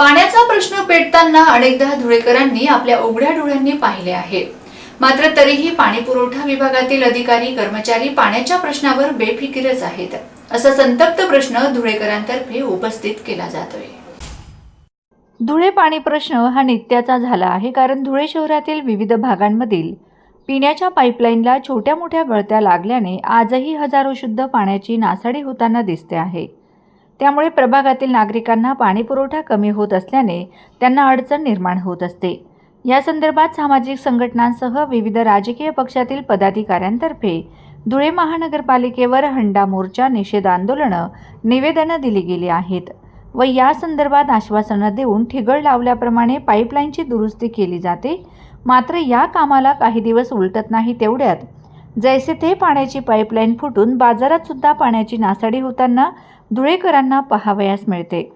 पाण्याचा प्रश्न पेटताना अनेकदा धुळेकरांनी आपल्या उघड्या डोळ्यांनी पाहिले आहे. मात्र तरीही पाणी पुरवठा विभागातील अधिकारी कर्मचारी पाण्याच्या प्रश्नावर बेफिकीरच आहेत असा संतप्त प्रश्न धुळेकरांतर्फे उपस्थित केला जातोय. धुळे पाणी प्रश्न हा नित्याचा झाला आहे कारण धुळे शहरातील विविध भागांमधील पिण्याच्या पाईपलाईनला छोट्या मोठ्या गळत्या लागल्याने आजही हजारो शुद्ध पाण्याची नासाडी होताना दिसते आहे. त्यामुळे प्रभागातील नागरिकांना पाणीपुरवठा कमी होत असल्याने त्यांना अडचण निर्माण होत असते. या संदर्भात सामाजिक संघटनांसह विविध राजकीय पक्षातील पदाधिकाऱ्यांतर्फे धुळे महानगरपालिकेवर हंडा मोर्चा निषेध आंदोलनं निवेदनं दिली गेली आहेत व या संदर्भात आश्वासनं देऊन ठिगळ लावल्याप्रमाणे पाईपलाईनची दुरुस्ती केली जाते. मात्र या कामाला काही दिवस उलटत नाही तेवढ्यात जैसे ते पाण्याची पाईपलाईन फुटून बाजारातसुद्धा पाण्याची नासाडी होताना धुळेकरांना पाहावयास मिळते.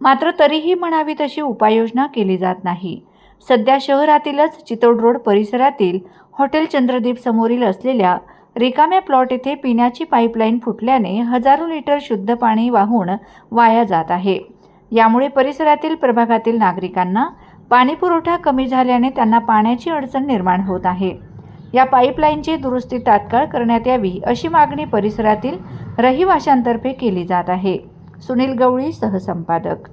मात्र तरीही म्हणावी तशी उपाययोजना केली जात नाही. सध्या शहरातीलच चितोड रोड परिसरातील हॉटेल चंद्रदीप समोरील असलेल्या रिकाम्या प्लॉट येथे पिण्याची पाईपलाईन फुटल्याने हजारो लिटर शुद्ध पाणी वाहून वाया जात आहे. यामुळे परिसरातील प्रभागातील नागरिकांना पाणीपुरवठा कमी झाल्याने त्यांना पाण्याची अडचण निर्माण होत आहे. या पाईपलाईनची दुरुस्ती तात्काळ करण्यात यावी अशी मागणी परिसरातील रहिवाशांतर्फे केली जात आहे. सुनील गवळी सहसंपादक.